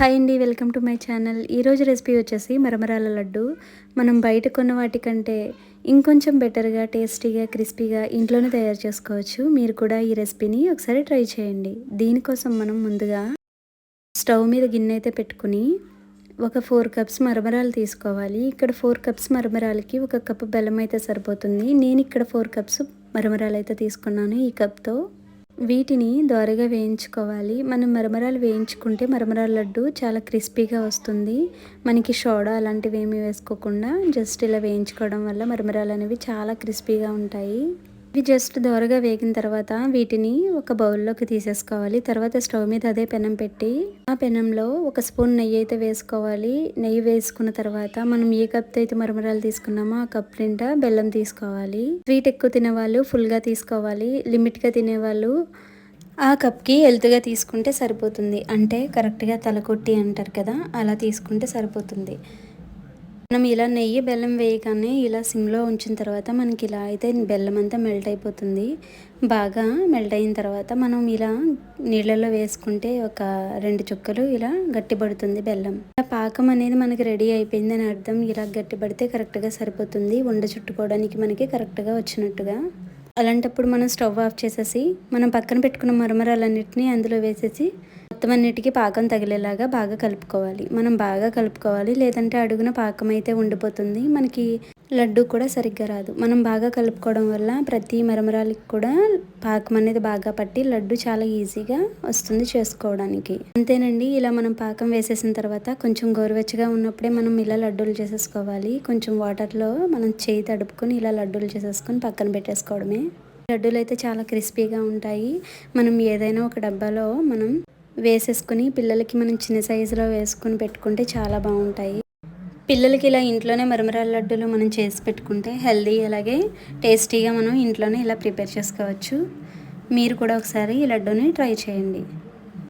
Hi అండి welcome to my channel. ఈరోజు recipe వచ్చేసి మరమరాల లడ్డు. మనం బయట కొన్న వాటికంటే ఇంకొంచెం బెటర్గా టేస్టీగా క్రిస్పీగా ఇంట్లోనే తయారు చేసుకోవచ్చు. మీరు కూడా ఈ రెసిపీని ఒకసారి ట్రై చేయండి. దీనికోసం మనం ముందుగా స్టవ్ మీద గిన్నె అయితే పెట్టుకుని ఒక ఫోర్ కప్స్ మరమరాలు తీసుకోవాలి. ఇక్కడ ఫోర్ కప్స్ మరమరాలకి ఒక కప్పు బెల్లం అయితే సరిపోతుంది. నేను ఇక్కడ ఫోర్ కప్స్ మరమరాలు అయితే తీసుకున్నాను ఈ కప్తో. వీటిని దోరగా వేయించుకోవాలి. మనం మరమరాలు వేయించుకుంటే మరమరాల లడ్డు చాలా క్రిస్పీగా వస్తుంది. మనకి సోడా అలాంటివి ఏమి వేసుకోకుండా జస్ట్ ఇలా వేయించుకోవడం వల్ల మరమరాలు అనేవి చాలా క్రిస్పీగా ఉంటాయి. ఇవి జస్ట్ దోరగా వేగిన తర్వాత వీటిని ఒక బౌల్లోకి తీసేసుకోవాలి. తర్వాత స్టవ్ మీద అదే పెనం పెట్టి ఆ పెనంలో ఒక స్పూన్ నెయ్యి అయితే వేసుకోవాలి. నెయ్యి వేసుకున్న తర్వాత మనం ఏ కప్ అయితే మరమరాలు తీసుకున్నామో ఆ కప్ నిండా బెల్లం తీసుకోవాలి. స్వీట్ ఎక్కువ తినేవాళ్ళు ఫుల్గా తీసుకోవాలి. లిమిట్గా తినేవాళ్ళు ఆ కప్కి హెల్త్గా తీసుకుంటే సరిపోతుంది. అంటే కరెక్ట్గా తలకొట్టి అంటారు కదా అలా తీసుకుంటే సరిపోతుంది. మనం ఇలా నెయ్యి బెల్లం వేయగానే ఇలా సిమ్లో ఉంచిన తర్వాత మనకి ఇలా అయితే బెల్లం అంతా మెల్ట్ అయిపోతుంది. బాగా మెల్ట్ అయిన తర్వాత మనం ఇలా నీళ్ళలో వేసుకుంటే ఒక రెండు చుక్కలు ఇలా గట్టిపడుతుంది బెల్లం. పాకం అనేది మనకి రెడీ అయిపోయింది అని అర్థం. ఇలా గట్టిపడితే కరెక్ట్గా సరిపోతుంది. ఉండ చుట్టుకోవడానికి మనకి కరెక్ట్గా వచ్చినట్టుగా. అలాంటప్పుడు మనం స్టవ్ ఆఫ్ చేసేసి మనం పక్కన పెట్టుకున్న మరమరాలన్నింటినీ అందులో వేసేసి మొత్తం అన్నిటికీ పాకం తగిలేలాగా బాగా కలుపుకోవాలి. మనం బాగా కలుపుకోవాలి. లేదంటే అడుగున పాకం అయితే ఉండిపోతుంది. మనకి లడ్డు కూడా సరిగ్గా రాదు. మనం బాగా కలుపుకోవడం వల్ల ప్రతి మరమరాలకి కూడా పాకం అనేది బాగా పట్టి లడ్డు చాలా ఈజీగా వస్తుంది చేసుకోవడానికి. అంతేనండి ఇలా మనం పాకం వేసేసిన తర్వాత కొంచెం గోరువెచ్చగా ఉన్నప్పుడే మనం ఇలా లడ్డూలు చేసేసుకోవాలి. కొంచెం వాటర్లో మనం చేయి తడుపుకొని ఇలా లడ్డూలు చేసేసుకొని పక్కన పెట్టేసుకోవడమే. లడ్డూలు అయితే చాలా క్రిస్పీగా ఉంటాయి. మనం ఏదైనా ఒక డబ్బాలో మనం వేసేసుకుని పిల్లలకి మనం చిన్న సైజులో వేసుకొని పెట్టుకుంటే చాలా బాగుంటాయి. పిల్లలకి ఇలా ఇంట్లోనే మరమరాల లడ్డూలు మనం చేసి పెట్టుకుంటే హెల్దీ అలాగే టేస్టీగా మనం ఇంట్లోనే ఇలా ప్రిపేర్ చేసుకోవచ్చు. మీరు కూడా ఒకసారి ఈ లడ్డూని ట్రై చేయండి.